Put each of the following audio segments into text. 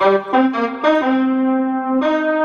thank you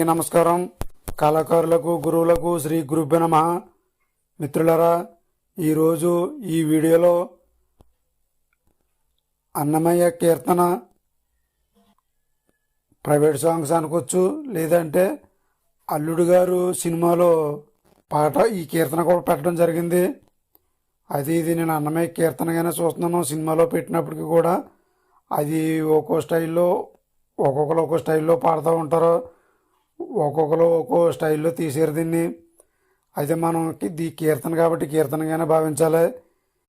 అందరికీ నమస్కారం. కళాకారులకు గురువులకు శ్రీ గురుభ్య నమ. మిత్రులరా ఈరోజు ఈ వీడియోలో అన్నమయ్య కీర్తన ప్రైవేట్ సాంగ్స్ అనుకోవచ్చు లేదంటే అల్లుడు గారు సినిమాలో పాట ఈ కీర్తన కూడా పెట్టడం జరిగింది. అది ఇది నేను అన్నమయ్య కీర్తనగానే చూస్తున్నాను. సినిమాలో పెట్టినప్పటికీ కూడా అది ఒక్కో స్టైల్లో ఒక్కొక్కరు ఒక్కో స్టైల్లో పాడుతూ ఉంటారు. ఒక్కొక్కరు ఒక్కో స్టైల్లో తీసారు దీన్ని. అయితే మనం ఇది కీర్తన కాబట్టి కీర్తనగానే భావించాలి.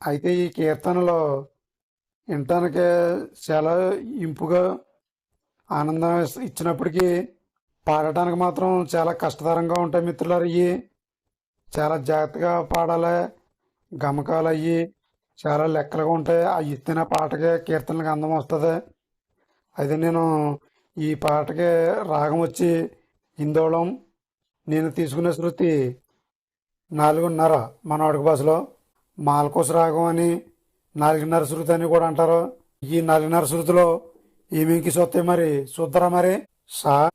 అయితే ఈ కీర్తనలో వినటానికి చాలా ఇంపుగా ఆనందం ఇచ్చినప్పటికీ పాడటానికి మాత్రం చాలా కష్టతరంగా ఉంటాయి మిత్రులారు ఇవి చాలా జాగ్రత్తగా పాడాలి. గమకాలు అయ్యి చాలా లెక్కలుగా ఉంటాయి. ఆ ఎత్తిన పాటకే కీర్తనలకు అందం వస్తుంది. అయితే నేను ఈ పాటకి రాగం వచ్చి హిందోళం నేను తీసుకున్న శృతి నాలుగున్నర మన అడుగు భాషలో మాల్కోస రాగం అని నాలుగున్నర శృతి అని కూడా అంటారు. ఈ నాలుగున్నర శృతిలో ఏమేంకి సొత్తాయి మరి? చూద్దరా మరి? సా.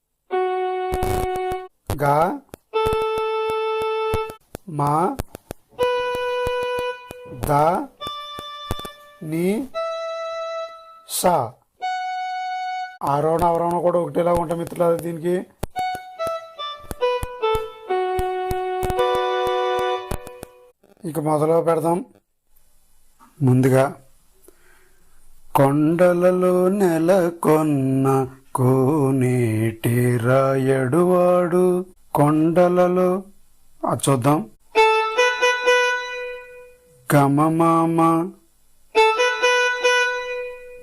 గా. మా. దా. నీ. సా. ఆరోహణ అవరోహణ కూడా ఒకటేలా ఉంటాయి మిత్రులు దీనికి. ఇక మొదలు పెడదాం. ముందుగా కొండలలో నెలకొన్న కోనేటి రాయడువాడు కొండలలో. ఆ చూద్దాం. గమమామ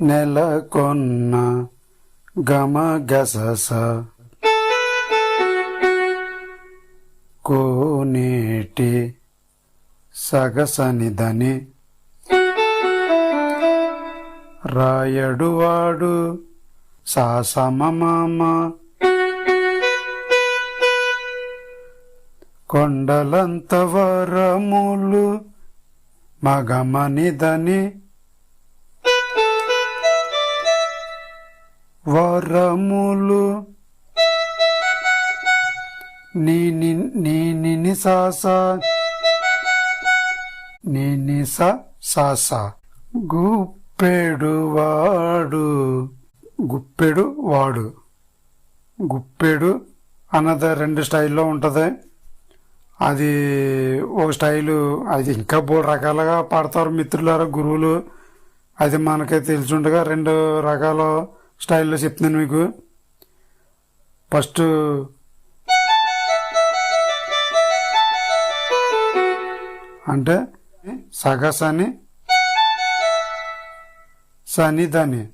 నెలకొన్న గమ గసస కోనేటి సగసనిదని రాయడువాడు సాసమమామ కొండలంత వరములు మగమనిదని వరములు నీని నీని నీ సాస. నిని సా సాస. గుప్పెడు వాడు గుప్పెడు వాడు గుప్పెడు అన్నది రెండు స్టైల్లో ఉంటుంది. అది ఒక స్టైలు అది ఇంకా మూడు రకాలుగా పాడతారు మిత్రులారా గురువులు. అది మనకి తెలుసుండగా రెండు రకాల స్టైల్లో చెప్తున్నాను మీకు. ఫస్ట్ అంటే సగసని సనిదని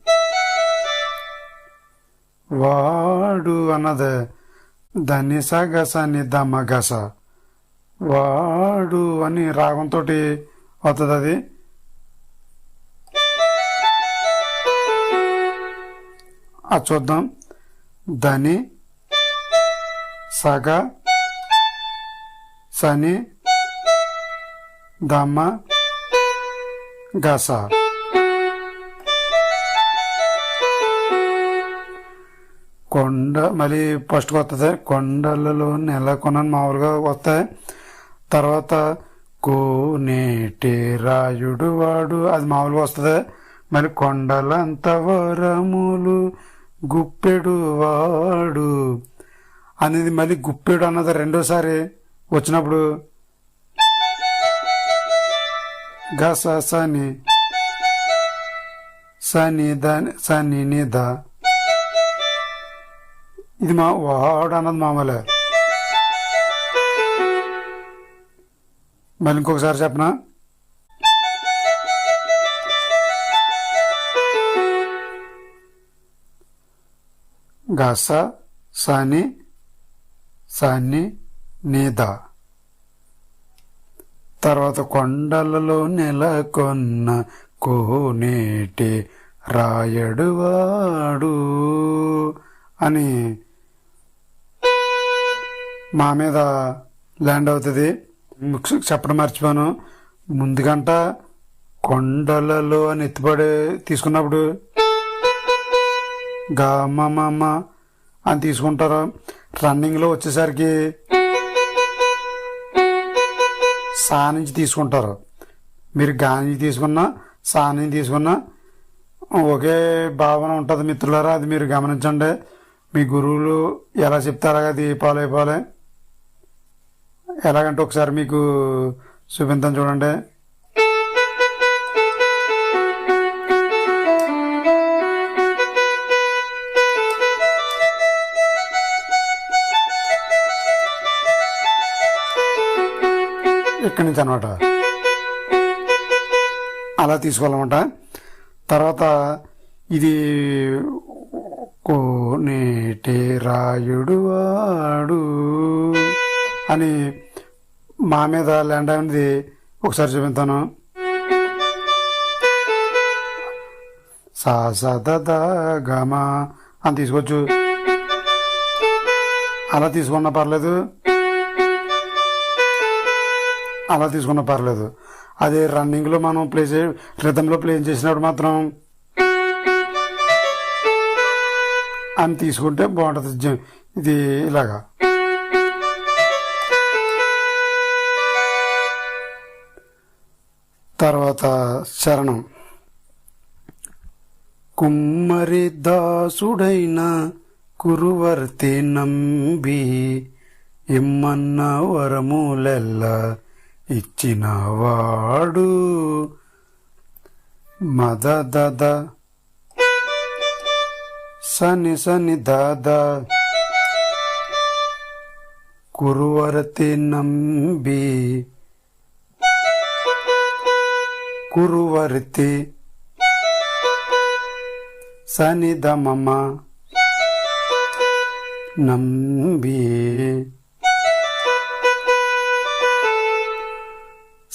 వాడు అన్నది దని సగసని దమగస. వాడు అని రాగంతో వస్తుంది అది. అది చూద్దాం. దని సగ సని దమ గస కొండ మళ్ళీ ఫస్ట్కి వస్తుంది కొండలలో నెలకొనని మామూలుగా వస్తాయి. తర్వాత కోనేటి రాయుడు వాడు అది మామూలుగా వస్తుంది. మరి కొండలంత వరములు గుప్పెడు వాడు. అనేది మళ్ళీ గుప్పెడు అన్నది రెండోసారి వచ్చినప్పుడు గస సని సని దాని సని నిద ఇది మా వాడు అన్నది మామూలే మళ్ళీ ఇంకొకసారి చెప్పనా గస సని సని నిదా తర్వాత కొండలలో నెలకొన్న కోనేటి రాయడువాడు అని మా మీద ల్యాండ్ అవుతుంది. చెప్పడం మర్చిపోను. ముందుగంట కొండలలో అని ఎత్తుపడి తీసుకున్నప్పుడు గా మమ్మ అని తీసుకుంటారు. రన్నింగ్లో వచ్చేసరికి సా నుంచి తీసుకుంటారు. మీరు గా నుంచి తీసుకున్నా సా నుంచి తీసుకున్నా ఒకే భావన ఉంటుంది మిత్రులారా అది మీరు గమనించండి. మీ గురువులు ఎలా చెప్తారో అది పాలు అయిపోలే ఎలాగంటే ఒకసారి మీకు చూపించాను చూడండి. ఇక్కడి నుంచి అనమాట అలా తీసుకోవాలన్నమాట. తర్వాత ఇది కోనేటి రాయుడు వాడు అని మా మీద ల్యాండ్ అనేది ఒకసారి చూపిస్తాను. సా స అని తీసుకోవచ్చు. అలా తీసుకున్నా పర్లేదు. అలా తీసుకున్న పర్లేదు. అదే రన్నింగ్లో మనం ప్లే చే రిథంలో ప్లే చేసినప్పుడు మాత్రం అని తీసుకుంటే బాగుంటుంది. ఇది ఇలాగా. తర్వాత శరణం. కుమ్మరి దాసుడైన కురువర్తి నంబి ఇమ్మన్న వరములెల్లా ఇచ్చినవాడు. మద దద. సని సని దాద. కురువరతి నంబి. కురువరతి. సని సనిదమమ నంబి.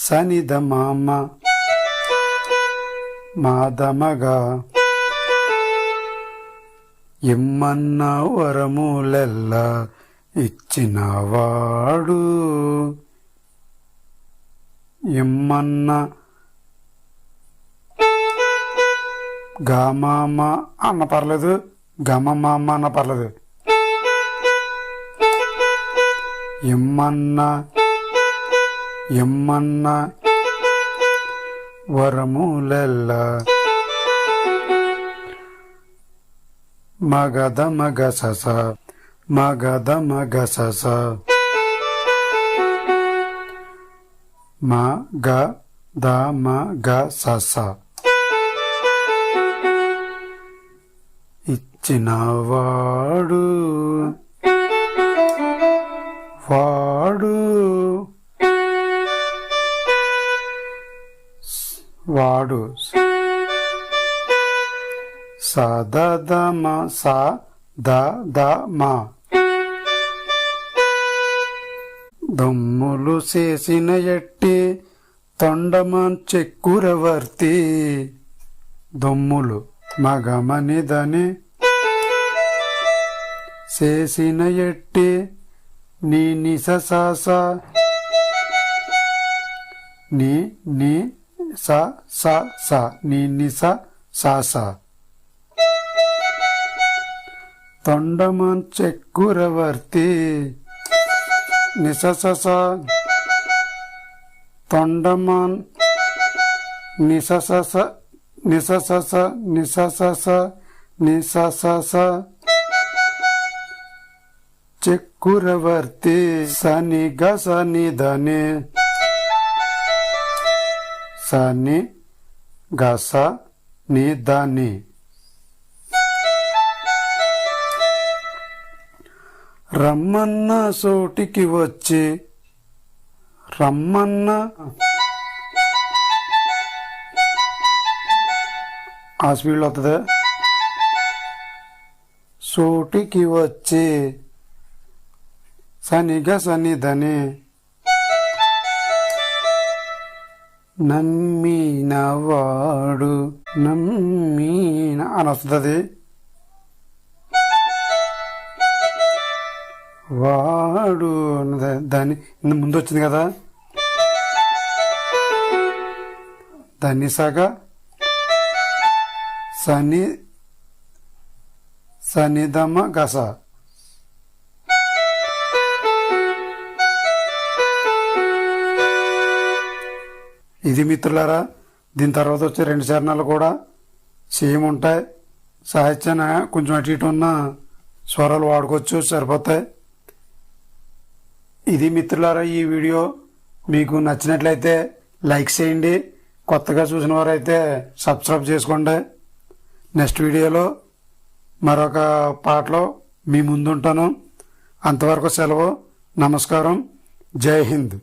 సనిదమమ మాదమగా ఇమ్మన్న వరములెల్లా ఇచ్చినవాడు. ఇమ్మన్న గమామ అన్న పర్లేదు గమమామ అన్న పర్లేదు. ఇమ్మన్న ఎమ్మన్న వరములెల్ల మగద మగ సస మగద మగ సస. గ ద మగ సస. ఇచ్చినవాడు వాడు వాడు సదమ స దమ్ములు చేసిన ఎట్టి తొండమన్ చెక్కురవర్తి. దొమ్ములు మగమనిదని చేసిన ఎట్టి నీ నిససాస నీ నీ స స స నీ నిస సాస తొండమన్ చెక్కురవర్తి నిససస తొండమన్ స నిస స స చెక్కురవర్తి సని గ సని ధని సని గస ని దాని రమ్మన్న సోటికి వచ్చి రమ్మన్న ఆ స్పీడ్లో వస్తుంది సోటికి వచ్చి సనిగా సన్నిధని నమ్మినవాడు నమ్మిన అని వస్తుంది వాడు అన్నది దాని ఇంత ముందు వచ్చింది కదా. దాన్ని సగ సని సనిధమ గస. ఇది మిత్రులారా దీని తర్వాత వచ్చే రెండు చరణాలు కూడా సేమ్ ఉంటాయి. సాహిత్యాన కొంచెం అటు ఇటు ఉన్న స్వరాలు వాడుకోవచ్చు సరిపోతాయి. ఇది మిత్రులారా ఈ వీడియో మీకు నచ్చినట్లయితే లైక్ చేయండి. కొత్తగా చూసిన వారైతే సబ్స్క్రైబ్ చేసుకోండి. నెక్స్ట్ వీడియోలో మరొక పాటలో మీ ముందుంటాను. అంతవరకు సెలవు నమస్కారం. జై హింద్.